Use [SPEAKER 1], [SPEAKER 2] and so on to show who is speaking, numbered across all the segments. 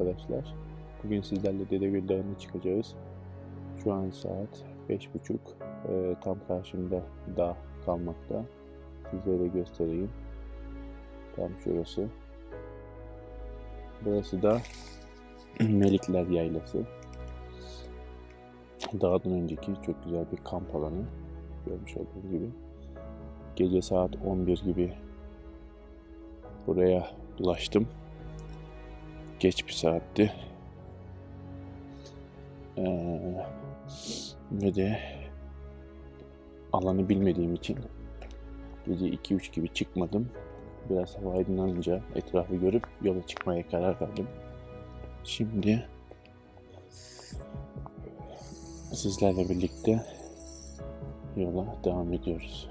[SPEAKER 1] arkadaşlar. Bugün sizlerle Dedegöl Dağı'na çıkacağız. Şu an saat 5.30. Ee, tam karşımda dağ kalmakta. Sizlere göstereyim. Tam şurası. Burası da Melikler Yaylası. Dağdan önceki çok güzel bir kamp alanı. Görmüş olduğunuz gibi. Gece saat 11 gibi buraya ulaştım. Geç bir saatti. Ee, ve de alanı bilmediğim için gece 2-3 gibi çıkmadım. Biraz hava aydınlanınca etrafı görüp yola çıkmaya karar verdim. Şimdi sizlerle birlikte yola devam ediyoruz.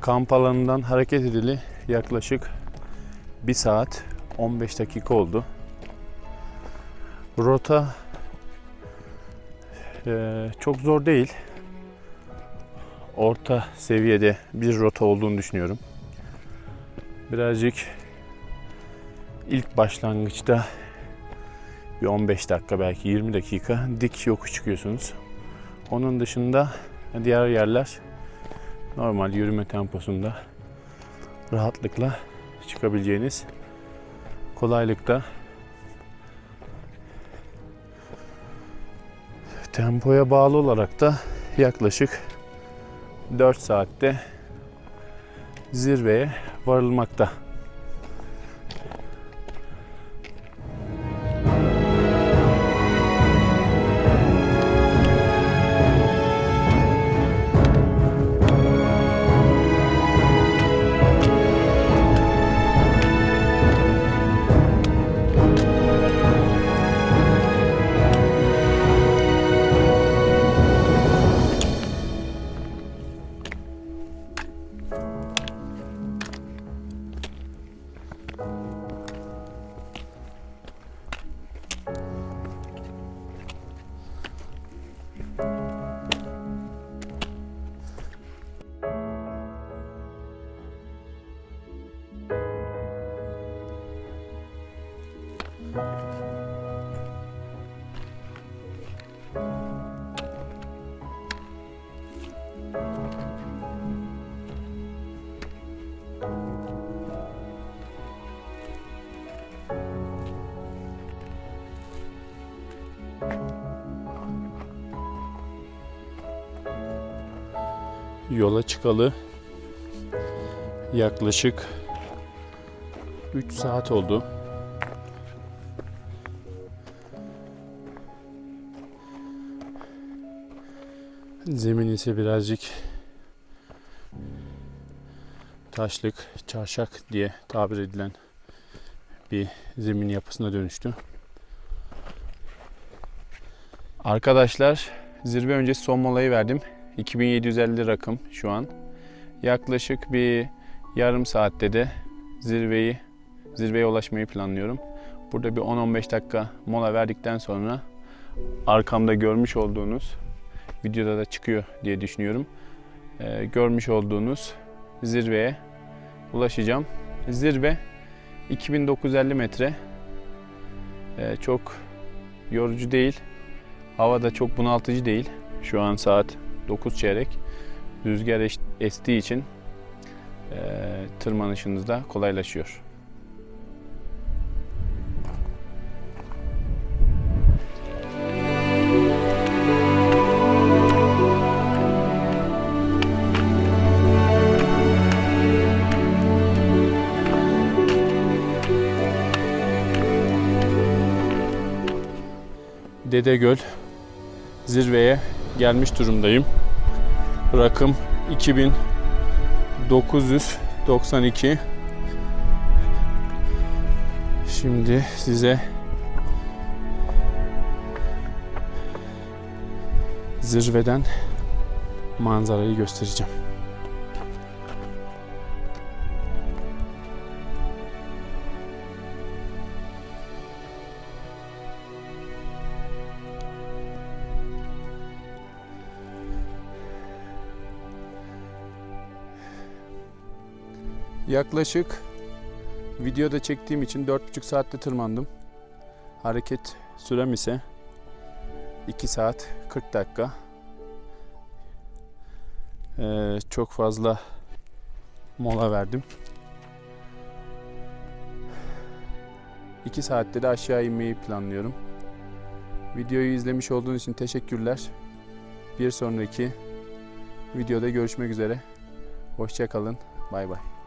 [SPEAKER 1] Kamp alanından hareket edili yaklaşık 1 saat 15 dakika oldu. Rota eee, çok zor değil. Orta seviyede bir rota olduğunu düşünüyorum. Birazcık ilk başlangıçta bir 15 dakika belki 20 dakika dik yokuş çıkıyorsunuz. Onun dışında diğer yerler normal yürüme temposunda rahatlıkla çıkabileceğiniz kolaylıkta tempoya bağlı olarak da yaklaşık 4 saatte zirveye varılmakta. Yola çıkalı yaklaşık 3 saat oldu. Zemin ise birazcık taşlık, çarşak diye tabir edilen bir zemin yapısına dönüştü. Arkadaşlar zirve öncesi son molayı verdim. 2750 rakım şu an. Yaklaşık bir yarım saatte de zirveyi zirveye ulaşmayı planlıyorum. Burada bir 10-15 dakika mola verdikten sonra arkamda görmüş olduğunuz videoda da çıkıyor diye düşünüyorum. Ee, görmüş olduğunuz zirveye ulaşacağım. Zirve 2950 metre. Ee, çok yorucu değil. Hava da çok bunaltıcı değil. Şu an saat 9 çeyrek rüzgar estiği için e, tırmanışınız da kolaylaşıyor. Dedegöl zirveye gelmiş durumdayım. Rakım 2992. Şimdi size zirveden manzarayı göstereceğim. Yaklaşık videoda çektiğim için 4,5 saatte tırmandım. Hareket sürem ise 2 saat 40 dakika. Ee, çok fazla mola verdim. 2 saatte de aşağı inmeyi planlıyorum. Videoyu izlemiş olduğunuz için teşekkürler. Bir sonraki videoda görüşmek üzere. Hoşça kalın. Bay bay.